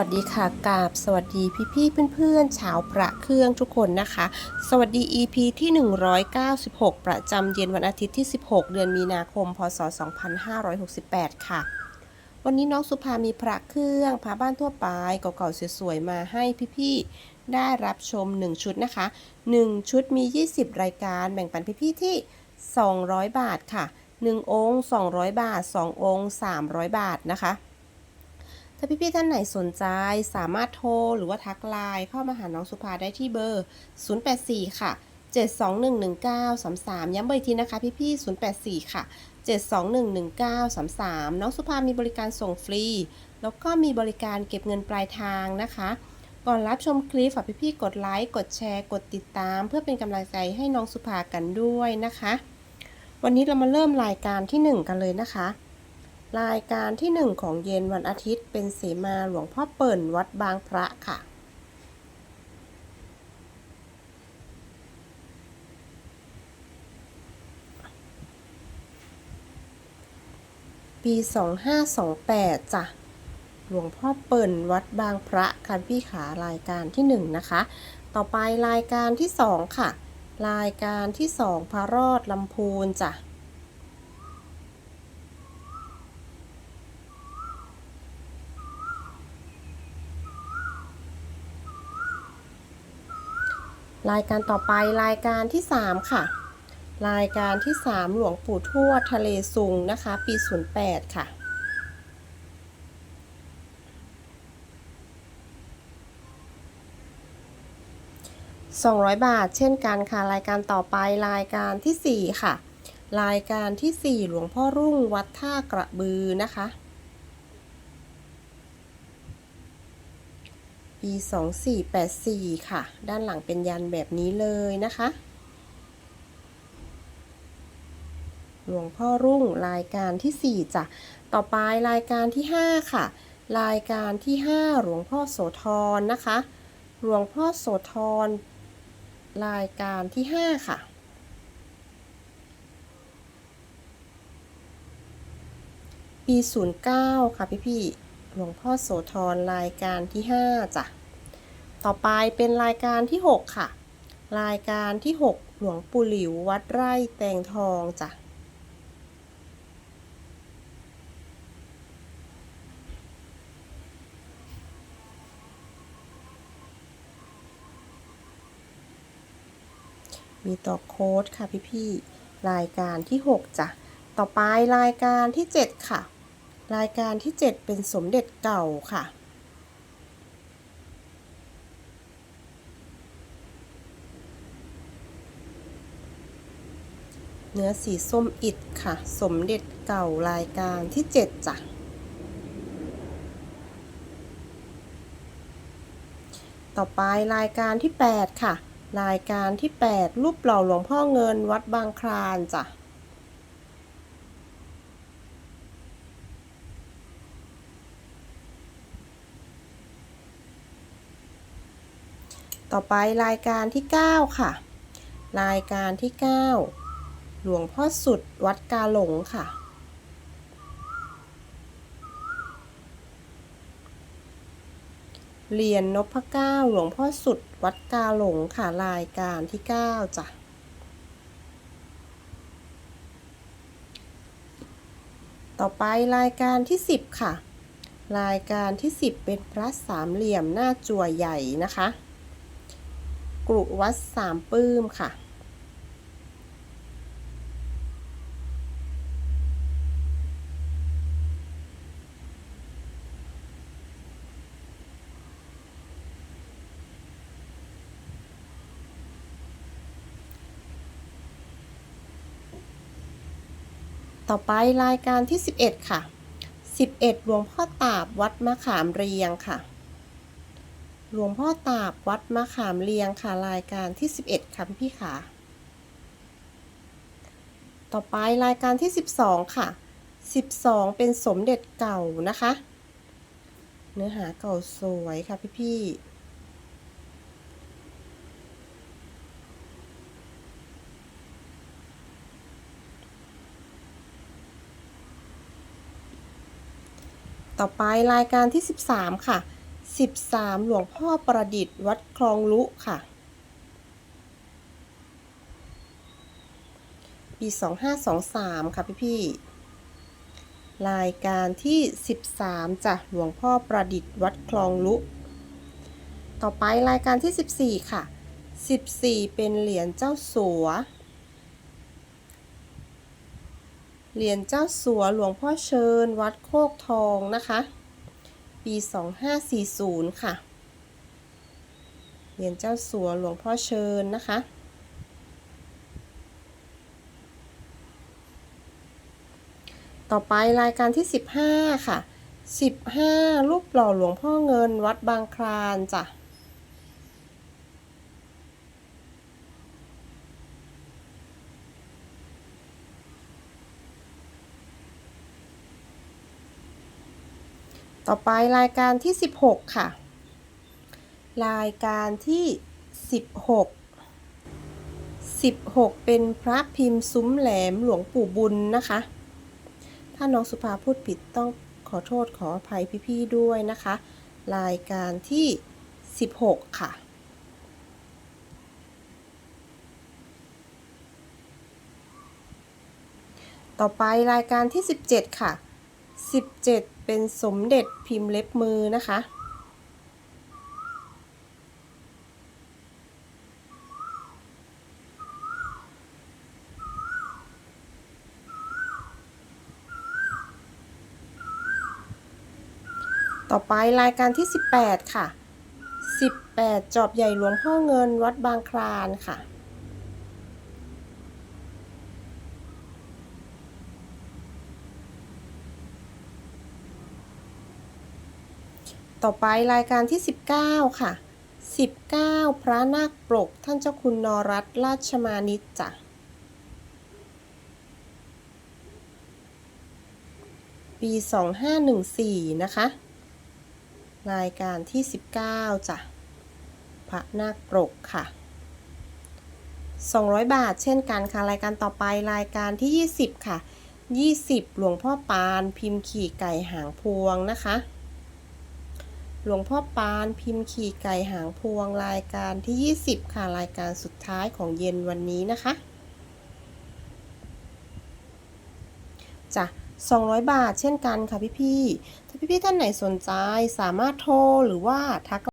สวัสดีค่ะกาบสวัสดีพี่ๆเพื่อนๆชาวประเครื่องทุกคนนะคะ สวัสดี EP ที่ 196 ประจำเย็นวันอาทิตย์ที่ 16 เดือนมีนาคม พศ 2568 ค่ะ วันนี้น้องสุภามีพระเครื่องพาบ้านทั่วไปเก่าๆสวยๆมาให้พี่ๆได้รับชม 1 ชุดนะคะ 1 ชุดมี 20 รายการแบ่งปันพี่ๆที่ 200 บาทค่ะ 1 องค์ 200 บาท 2 องค์ 300 บาทนะคะ ถ้าพี่ๆท่านไหนสนใจสามารถโทรหรือว่าทักไลน์เข้ามาหาน้องสุภาได้ที่เบอร์ 084 ค่ะ 7211933 ย้ำเบอร์อีกทีนะคะพี่ๆ084 ค่ะ 7211933 น้องสุภามีบริการส่งฟรี แล้วก็มีบริการเก็บเงินปลายทางนะคะ ก่อนรับชมคลิปฝากพี่ๆกดไลค์ กดแชร์ กดติดตาม เพื่อเป็นกำลังใจให้น้องสุภากันด้วยนะคะ วันนี้เรามาเริ่มรายการที่ 1 กันเลยนะคะ รายการที่ 1 ของเย็นวันอาทิตย์ เป็นเสมาหลวงพ่อเปิ่นวัดบางพระค่ะ ปี 2528จ้ะหลวงพ่อเปิ่นวัดบางพระค่ะพี่ขารายการที่ 1 นะคะ ต่อไปรายการที่ 2 ค่ะ รายการที่ 2พระรอดลำพูนจ้ะ รายการต่อไปรายการที่ 3 ค่ะ รายการที่ 3 หลวงปู่ทวดทะเลซุงนะคะ ปี 08 ค่ะ 200 บาทเช่นกันค่ะ รายการต่อไปรายการทีสี่4 ค่ะ รายการทีสี่ 4 หลวงพ่อรุ่งวัดท่ากระบือนะคะ ปี 2484 ค่ะ ด้านหลังเป็นยันแบบนี้เลยนะคะ หลวงพ่อรุ่งรายการที่ 4จ้ะ ต่อไปรายการที่ 5 ค่ะ รายการที่ 5 หลวงพ่อโสธรนะคะ หลวงพ่อโสธรรายการที่ 5 ค่ะปี 09 ค่ะพี่พี่ หลวงพ่อโสธรรายการที่ 5จ้ะ ต่อไปเป็นรายการที่ 6 ค่ะ รายการที่ 6 หลวงปู่หลิววัดไร่แตงทองจ้ะมีต่อโค้ดค่ะพี่ๆรายการที่ 6จ้ะ ต่อไปรายการที่ 7 ค่ะ รายการที่ 7 เป็นสมเด็จเก่าค่ะ เนื้อสีส้มอิดค่ะ สมเด็จเก่ารายการที่ 7จ้ะต่อไปรายการที่ 8 ค่ะ รายการที่ 8 รูปหล่อหลวงพ่อเงินวัดบางคลานจ้ะ ต่อไปรายการที่ 9 ค่ะ รายการที่ 9 หลวงพ่อสุดวัดกาหลงค่ะ เหรียญนพเก้าหลวงพ่อสุดวัดกาหลงค่ะรายการที่ 9 จ้ะต่อไปรายการที่ 10 ค่ะ รายการที่ 10 เป็นพระสามเหลี่ยมหน้าจั่วใหญ่นะคะ กรุวัดสามปื้มค่ะต่อไปรายการที่ 11 ค่ะ 11 หลวงพ่อตาบวัดมะขามเรียงค่ะ หลวงพ่อตาบวัดมะขามเรียงค่ะรายการที่ 11ค่ะพี่ค่ะ ต่อไปรายการที่ 12 ค่ะ 12 เป็นสมเด็จเก่านะคะ เนื้อหาเก่าสวยค่ะพี่พี่ต่อไปรายการที่ 13 ค่ะ 13 หลวงพ่อประดิษฐ์วัดคลองลุค่ะ ปี 2523 ค่ะพี่พี่รายการที่ 13จ้ะหลวงพ่อประดิษฐ์วัดคลองลุ ต่อไปรายการที่ 14 ค่ะ 14 เป็นเหรียญเจ้าสัว เหรียญเจ้าสัวหลวงพ่อเชิญวัดโคกทองนะคะ ปี 2540 ค่ะ เหรียญเจ้าสัวหลวงพ่อเชิญนะคะ ต่อไปรายการที่ 15 ค่ะ 15 รูปหล่อหลวงพ่อเงินวัดบางคลานจ้ะ ต่อไปรายการที่ 16 ค่ะ รายการที่ 16 16 เป็นพระพิมพ์ซุ้มแหลมหลวงปู่บุญนะคะ ถ้าน้องสุภาพูดผิดต้องขอโทษขออภัยพี่ๆด้วยนะคะ รายการที่ 16 ค่ะต่อไปรายการที่ 17 ค่ะ 17 เป็นสมเด็จพิมพ์เล็บมือนะคะ ต่อไปรายการที่ 18 ค่ะ 18 จอบใหญ่หลวงพ่อเงินวัดบางคลานค่ะ ต่อไปรายการที่ 19 ค่ะ 19 พระนาคปลก ท่านเจ้าคุณนรัตราชมานิจจ้ะปี 2514 นะคะ รายการที่ 19 จ้ะ พระนาคปรกค่ะ 200 บาทเช่นกันค่ะ รายการต่อไปรายการที่ 20 ค่ะ 20 หลวงพ่อปาน พิมพ์ขี่ไก่หางพวงนะคะ หลวงพ่อปานพิมพ์ขี่ไก่หางพวงรายการที่ 20 ค่ะ รายการสุดท้ายของเย็นวันนี้นะคะจ้ะ200 บาทเช่นกันค่ะพี่พี่ถ้าพี่พี่ท่านไหนสนใจสามารถโทรหรือว่าทัก